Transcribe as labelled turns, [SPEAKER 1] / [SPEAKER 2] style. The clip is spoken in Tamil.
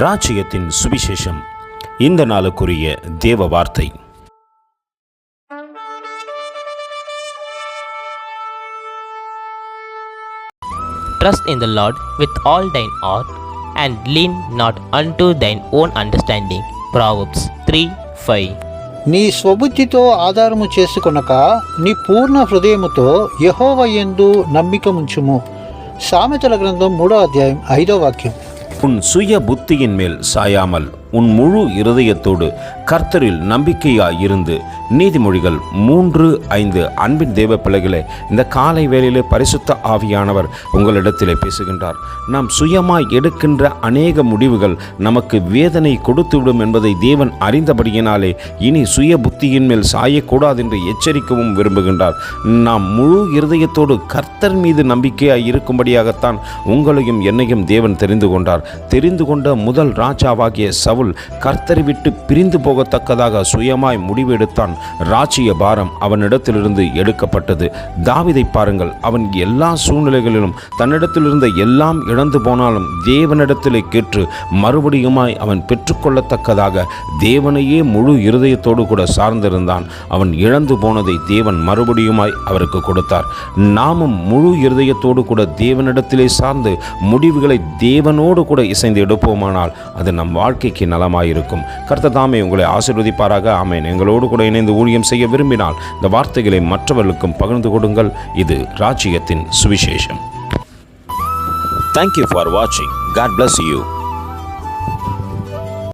[SPEAKER 1] ராஜ்யத்தின் சுவிசேஷம் இந்த நாளுக்குரிய தேவ வார்த்தை
[SPEAKER 2] Trust in the Lord with all thine heart, and lean not unto thine own understanding. Proverbs 3 5.
[SPEAKER 3] నీ స్వబుద్ధితో ఆధారము చేసుకొనక నీ పూర్ణ హృదయముతో యహోవ యందు నమ్మిక ఉంచుము సామెతల గ్రంథం మూడో అధ్యాయం ఐదో వాక్యం
[SPEAKER 1] உன் சுய புத்தியின் மேல் சாயாமல் உன் முழு இருதயத்தோடு கர்த்தரில் நம்பிக்கையாய் இருந்து நீதிமொழிகள் மூன்று ஐந்து அன்பின் தேவ பிள்ளைகளே இந்த காலை வேளையிலே பரிசுத்த ஆவியானவர் உங்களிடத்திலே பேசுகின்றார். நாம் சுயமாய் எடுக்கின்ற அநேக முடிவுகள் நமக்கு வேதனை கொடுத்துவிடும் என்பதை தேவன் அறிந்தபடியினாலே இனி சுய புத்தியின் மேல் சாயக்கூடாது என்று எச்சரிக்கவும் விரும்புகின்றார். நாம் முழு இருதயத்தோடு கர்த்தர் மீது நம்பிக்கையாய் இருக்கும்படியாகத்தான் உங்களையும் என்னையும் தேவன் தெரிந்து கொண்டார். தெரிந்து கொண்ட முதல் ராஜாவாகிய சவுல் கர்த்தரை விட்டு பிரிந்து போகத்தக்கதாக சுயமாய் முடிவெடுத்தான். ராஜ்ய பாரம் அவனிடத்திலிருந்து எடுக்கப்பட்டது. தாவிதை பாருங்கள் அவன் எல்லா சூழ்நிலைகளிலும் தன்னிடத்திலிருந்த எல்லாம் இழந்து போனாலும் தேவனிடத்திலே கேட்டு மறுபடியுமாய் அவன் பெற்றுக்கொள்ளத்தக்கதாக தேவனையே முழு இருதயத்தோடு கூட சார்ந்திருந்தான். அவன் இழந்து போனதை தேவன் மறுபடியுமாய் அவருக்கு கொடுத்தார். நாமும் முழு இருதயத்தோடு கூட தேவனிடத்திலே சார்ந்து முடிவுகளை தேவனோடு கூட இசைந்து எடுப்போமானால் அது நம் வாழ்க்கைக்கு நலமாயிருக்கும். கர்த்த தாமே உங்களை ஆசீர்வதிப்பாராக. ஆமேன். எங்களோடு கூட இணைந்து ஊழியம் செய்ய விரும்பினால் இந்த வார்த்தைகளை மற்றவர்களுக்கும் பகிர்ந்து கொடுங்கள். இது ராஜ்யத்தின் சுவிசேஷம். தேங்க்யூ ஃபார் வாட்சிங் காட் பிளஸ் யூ